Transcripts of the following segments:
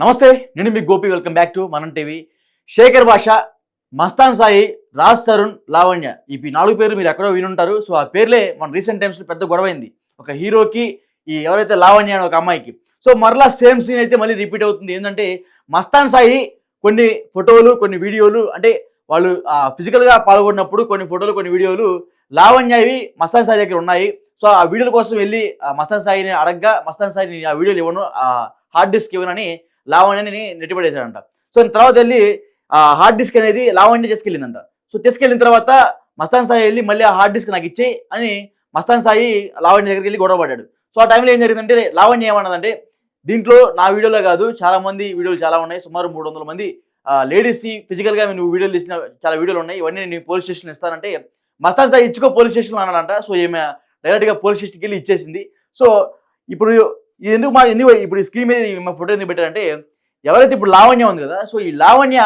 నమస్తే నేను మీ Gopi welcome back to Manam TV. Shekhar Basha Mastan Sai Raj Tarun Lavanya. ఈ నాలుగు పేర్లు మీరు ఎక్కడో వినుంటారు. సో ఆ పేర్లే మన రీసెంట్ టైమ్స్లో పెద్ద గొడవైంది. ఒక హీరోకి ఈ ఎవరైతే లావణ్య అనే ఒక అమ్మాయికి. సో మరలా సేమ్ సీన్ అయితే మళ్ళీ రిపీట్ అవుతుంది. ఏంటంటే మస్తాన్ సాయి కొన్ని ఫోటోలు కొన్ని వీడియోలు అంటే వాళ్ళు ఫిజికల్గా పాల్గొన్నప్పుడు కొన్ని ఫోటోలు కొన్ని వీడియోలు లావణ్యవి మస్తాన్ సాయి దగ్గర ఉన్నాయి. సో ఆ వీడియోల కోసం వెళ్ళి ఆ మస్తాన్ సాయిని అడగ్గా మస్తాన్ సాయిని ఆ వీడియోలు ఇవ్వను హార్డ్ డిస్క్ ఇవ్వనని లావణ్యని నెట్టిపడేశాడంట. సో తర్వాత వెళ్ళి ఆ హార్డ్ డిస్క్ అనేది లావణ్య తీసుకెళ్ళిందంట. సో తీసుకెళ్ళిన తర్వాత మస్తాన్ సాయి వెళ్ళి మళ్ళీ ఆ హార్డ్ డిస్క్ నాకు ఇచ్చేయి అని మస్తాన్ సాయి లావణ్య దగ్గరికి వెళ్ళి గొడవ పడ్డాడు. సో ఆ టైంలో ఏం జరిగిందంటే లావణ్య ఏమన్నదంటే దీంట్లో నా వీడియోలో కాదు చాలా మంది వీడియోలు చాలా ఉన్నాయి సుమారు మూడు వందల మంది లేడీస్ ఫిజికల్గా నువ్వు వీడియోలు తీసిన చాలా వీడియోలు ఉన్నాయి ఇవన్నీ నేను పోలీస్ స్టేషన్ ఇస్తానంటే మస్తాన్ సాయి ఇచ్చుకో పోలీస్ స్టేషన్లో అన్నాడంట. సో ఈమె డైరెక్ట్గా పోలీస్ స్టేషన్కి వెళ్ళి ఇచ్చేసింది. సో ఇప్పుడు ఇది ఎందుకు మా ఎందుకు ఇప్పుడు ఈ స్క్రీన్ మీద మా ఫోటో ఎందుకు పెట్టారంటే ఎవరైతే ఇప్పుడు లావణ్య ఉంది కదా సో ఈ లావణ్య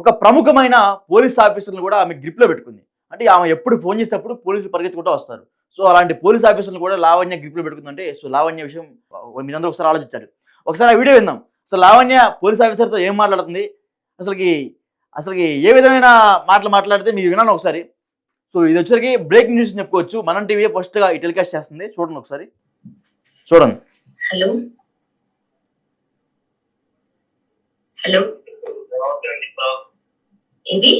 ఒక ప్రముఖమైన పోలీస్ ఆఫీసర్లు కూడా ఆమె గ్రిప్లో పెట్టుకుంది. అంటే ఆమె ఎప్పుడు ఫోన్ చేసేటప్పుడు పోలీసులు పరిగెత్తుకుంటూ వస్తారు. సో అలాంటి పోలీస్ ఆఫీసర్లు కూడా లావణ్య గ్రిప్లో పెట్టుకుందంటే సో లావణ్య విషయం మీరందరూ ఒకసారి ఆలోచించారు ఒకసారి ఆ వీడియో విందాం. సో లావణ్య పోలీస్ ఆఫీసర్తో ఏం మాట్లాడుతుంది? అసలుకి అసలుకి ఏ విధమైన మాటలు మాట్లాడితే మీరు వినాను ఒకసారి. సో ఇది వచ్చరికి బ్రేకింగ్ న్యూస్ చెప్పుకోవచ్చు. మనం టీవీ ఫస్ట్గా ఈ టెలికాస్ట్ చేస్తుంది. చూడండి ఒకసారి. చూడండి. హలో? హలో? ఇది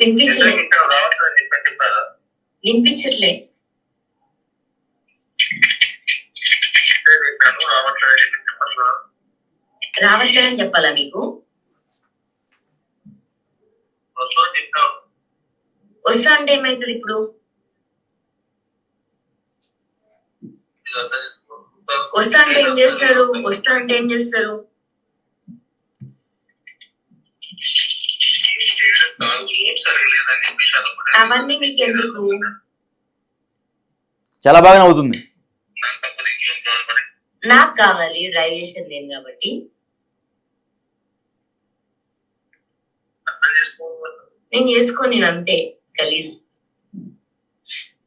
వినిపించలే. వినిపించట్లే. రావట్లేదని చెప్పాలా మీకు? వస్తా అంటే ఏమైతుంది ఇప్పుడు? వస్తా అంటే ఏం చేస్తారు? వస్తా అంటే ఏం చేస్తారు? అవన్నీ మీకు ఎందుకు చాలా బాగా అవుతుంది నాకు కావాలి డ్రైవ్ చేసేది నేను కాబట్టి. నేను చేసుకో నేను అంతే గలీజ్.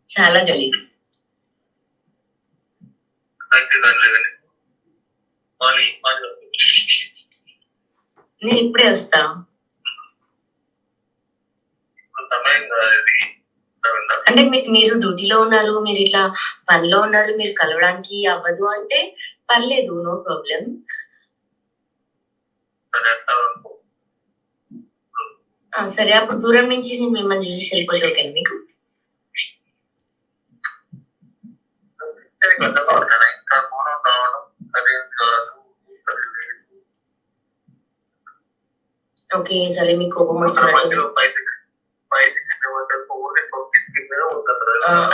చాలా గలీజ్. నేను ఇప్పుడే వస్తా. అంటే మీరు డ్యూటీలో ఉన్నారు మీరు ఇట్లా పనిలో ఉన్నారు మీరు కలవడానికి అవ్వదు అంటే పర్లేదు నో ప్రాబ్లం. సరే అప్పుడు దూరం నుంచి నేను మిమ్మల్ని చూసి వెళ్ళిపోతే ఓకే మీకు? ఓకే సరే మీకు కోపం వస్తున్నట్టు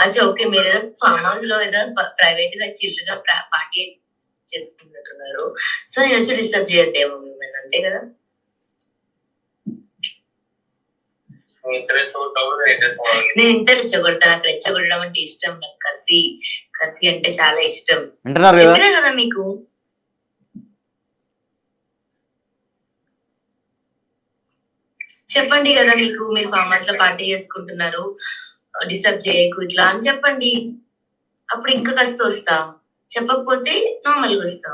అచ్చా ఓకే మీరు ఏదో ఫామ్ హౌస్లో ఏదో ప్రైవేట్గా చిల్గా పార్టీ చేసుకుంటున్నారు సో నేను వచ్చి డిస్టర్బ్ చేయొద్దేమో మిమ్మల్ని అంతే కదా? నేను ఇంత రెచ్చగొడతా నాకు రెచ్చగొట్టడం అంటే ఇష్టం నాకు కసి. కసి అంటే చాలా ఇష్టం. చెప్పినా కదా మీకు? చెప్పండి కదా మీకు మీరు ఫామ్ హౌస్లో పార్టీ చేసుకుంటున్నారు డిస్టర్బ్ చేయకు ఇట్లా అని చెప్పండి. అప్పుడు ఇంకా కస్త వస్తా. చెప్పకపోతే నార్మల్గా వస్తా.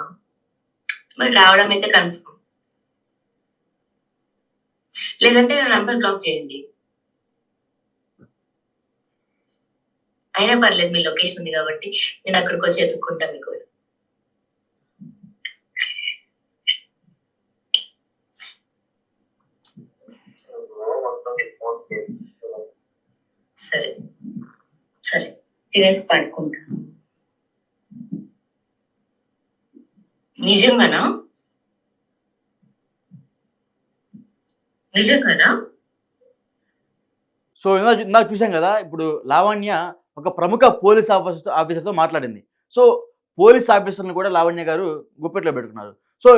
మరి రావడం అయితే కన్ఫర్మ్ లేదంటే నా నంబర్ బ్లాక్ చేయండి. అయినా పర్లేదు మీ లొకేషన్ ఉంది కాబట్టి నేను అక్కడికి వచ్చి ఎదుర్కొంటాను మీకోసం. సరే. సరే. తినేసి పడుకుంటా. నిజంగానా? నిజంగానా? సో ఇందాక చూసాం కదా ఇప్పుడు లావణ్య ఒక ప్రముఖ పోలీస్ ఆఫీసర్ ఆఫీసర్తో మాట్లాడింది. సో పోలీస్ ఆఫీసర్ని కూడా లావణ్య గారు గుప్పెట్లో పెట్టుకున్నారు. సో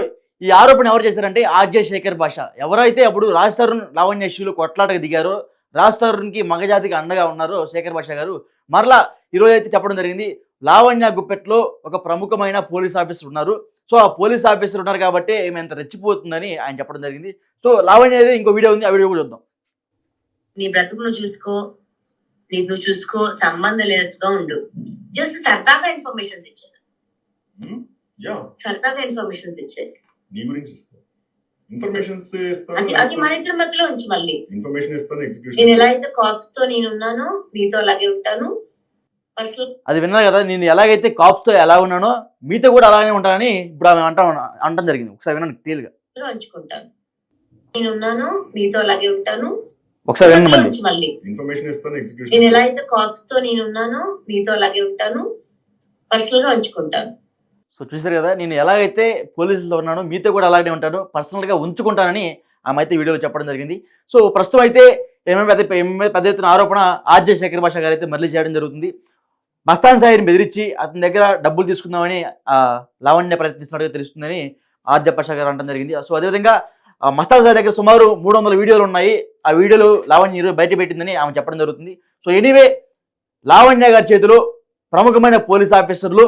ఈ ఆరోపణ ఎవరు చేశారంటే ఆర్జే శేఖర్ భాష ఎవరైతే అప్పుడు రాజ్ తరుణ్ లావణ్య ఇష్యూలు కొట్లాటకు దిగారో రాజ్ తరుణ్కి మగజాతికి అండగా ఉన్నారో శేఖర్ భాష గారు మరలా ఈరోజు అయితే చెప్పడం జరిగింది లావణ్య గుప్పెట్లో ఒక ప్రముఖమైన పోలీస్ ఆఫీసర్ ఉన్నారు. సో ఆ పోలీస్ ఆఫీసర్ ఉన్నారు కాబట్టి ఏమి ఎంత రెచ్చిపోతుందని ఆయన చెప్పడం జరిగింది. సో లావణ్య అయితే ఇంకో వీడియో ఉంది ఆ వీడియో కూడా చూద్దాం. నీ బ్రతుకు నువ్వు చూసుకో నీ నువ్వు చూసుకో సంబంధం లేనట్టుగా ఉండు. జస్ట్ సరదాగా ఇన్ఫర్మేషన్స్ ఇచ్చాను యా సరదాగా ఇన్ఫర్మేషన్స్ ఇచ్చేది నీ గురించి ఇస్తాను. ఉంచి మళ్ళీ. ఇన్ఫర్మేషన్ ఇస్తాను నేను ఎగ్జిక్యూషన్ ఎలా అయితే కాప్స్తో నేను ఉన్నానో నీతో అలాగే ఉంటాను. అది విన్నారు కదా నేను ఎలాగైతే కాప్స్తో ఎలా ఉన్నానో మీతో కూడా అలానే ఉంటానని ఇప్పుడు ఆమె అంటా అంటం జరిగింది. ఒకసారి వినండి క్లియర్గా గా. ఉంచుకుంటాను. నేను ఉన్నాను నీతో అలాగే ఉంటాను. ఒకసారి వినండి మళ్ళీ. ఉంచి మళ్ళీ. ఇన్ఫర్మేషన్ ఇస్తాను నేను ఎగ్జిక్యూషన్ ఎలా అయితే కాప్స్తో నేను ఉన్నానో నీతో అలాగే ఉంటాను. పర్సనల్గా ఉంచుకుంటాను. సో చూసారు కదా నేను ఎలాగైతే పోలీసులతో ఉన్నానో మీతో కూడా అలాగే ఉంటాను పర్సనల్గా ఉంచుకుంటానని ఆమె అయితే వీడియోలో చెప్పడం జరిగింది. సో ప్రస్తుతం అయితే ఏమేమి పెద్ద పెద్ద ఎత్తున ఆరోపణ ఆర్జే శేఖర్ భాష గారు అయితే మళ్ళీ చేయడం జరుగుతుంది. మస్తాన్ సాయిని బెదిరించి అతని దగ్గర డబ్బులు తీసుకుందామని ఆ, లావణ్య ప్రయత్నిస్తున్నట్టుగా తెలుస్తుందని ఆర్జే భాష గారు అనడం జరిగింది. సో అదేవిధంగా మస్తాన్ సాయి దగ్గర సుమారు మూడు వందల వీడియోలు ఉన్నాయి. ఆ వీడియోలు లావణ్య ఈరోజు బయట పెట్టిందని ఆమె చెప్పడం జరుగుతుంది. సో ఎనీవే లావణ్య గారి చేతిలో ప్రముఖమైన పోలీస్ ఆఫీసర్లు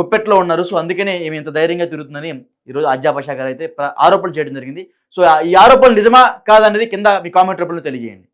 గుప్పెట్లో ఉన్నారు. సో అందుకనే ఈమె ఇంత ధైర్యంగా తిరుగుతుందని ఈరోజు అజ్జాపాషా గారు అయితే ఆరోపణలు చేయడం జరిగింది. సో ఈ ఆరోపణలు నిజమా కాదనేది కింద మీ కామెంట్ రూపంలో తెలియజేయండి.